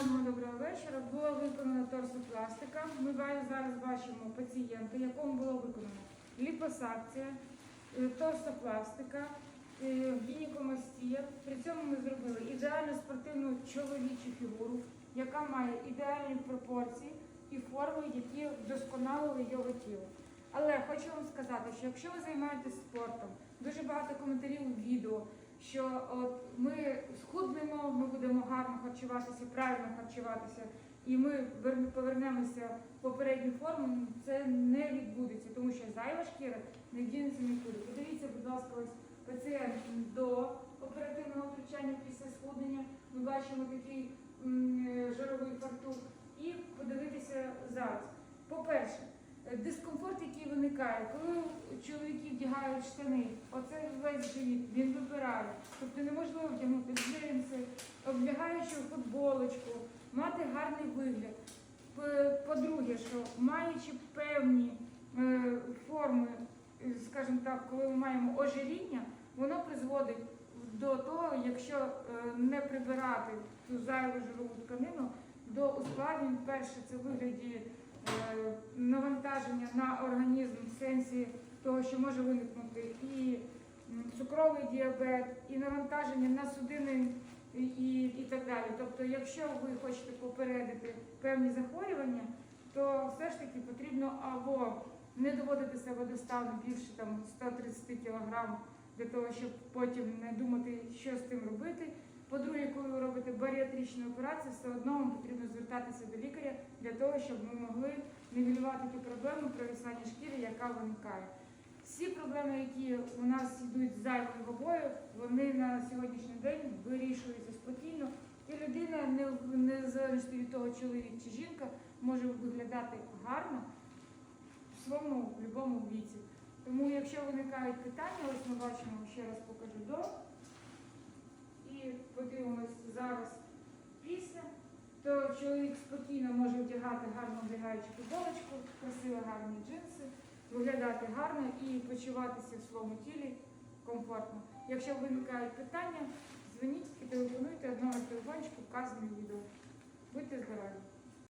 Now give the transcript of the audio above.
Гарного доброго вечора. Була виконана торсопластика. Ми зараз бачимо пацієнта, якому було виконано ліпосакція, е, торсопластика, е, гінекомастія. При цьому ми зробили ідеальну спортивну чоловічу фігуру, яка має ідеальні пропорції і форми, які вдосконалили його тіло. Але хочу вам сказати, що якщо ви займаєтесь спортом, дуже багато коментарів у відео, що от ми гарно харчуватися, правильно харчуватися, і ми повернемося в попередню форму, ну, це не відбудеться, тому що зайва шкіра не дінеться нікуди. Подивіться, будь ласка, ось пацієнт до оперативного втручання після схуднення. Ми бачимо такий е, жировий фартух. Який коли чоловіки вдягають штани, оце весь живіт, він вибирає. Тобто неможливо вдягнути джинси, облягаючи футболочку, мати гарний вигляд. По-друге, що маючи певні е, форми, е, скажімо так, коли ми маємо ожиріння, воно призводить до того, якщо е, не прибирати цю зайву жирову тканину, до ускладнень. Перше, це вигляді навантаження на сенсі того, що може виникнути і цукровий діабет, і навантаження на судини і, і так далі. Тобто, якщо ви хочете попередити певні захворювання, то все ж таки потрібно або не доводити себе до стану більше там 130 кг для того, щоб потім не думати, що з тим робити. По-друге, коли ви робите баріатричну операцію, все одно вам потрібно звертатися до лікаря для того, щоб ми могли нівелювати ті проблеми провисання шкіри, яка виникає. Всі проблеми, які у нас йдуть з зайвою вагою, вони на сьогоднішній день вирішуються спокійно. І людина, не- незалежно від того, чоловік чи жінка, може виглядати гарно в своєму будь-якому віці. Тому, якщо виникають питання, ось ми бачимо, ще раз покажу до. І подивимось зараз після, то чоловік спокійно може вдягати гарно вдягаючу футболочку, красиво гарні джинси, виглядати гарно і почуватися в своєму тілі комфортно. Якщо виникають питання, дзвоніть і телефонуйте одного телефончику, вказаному відео. Будьте здорові!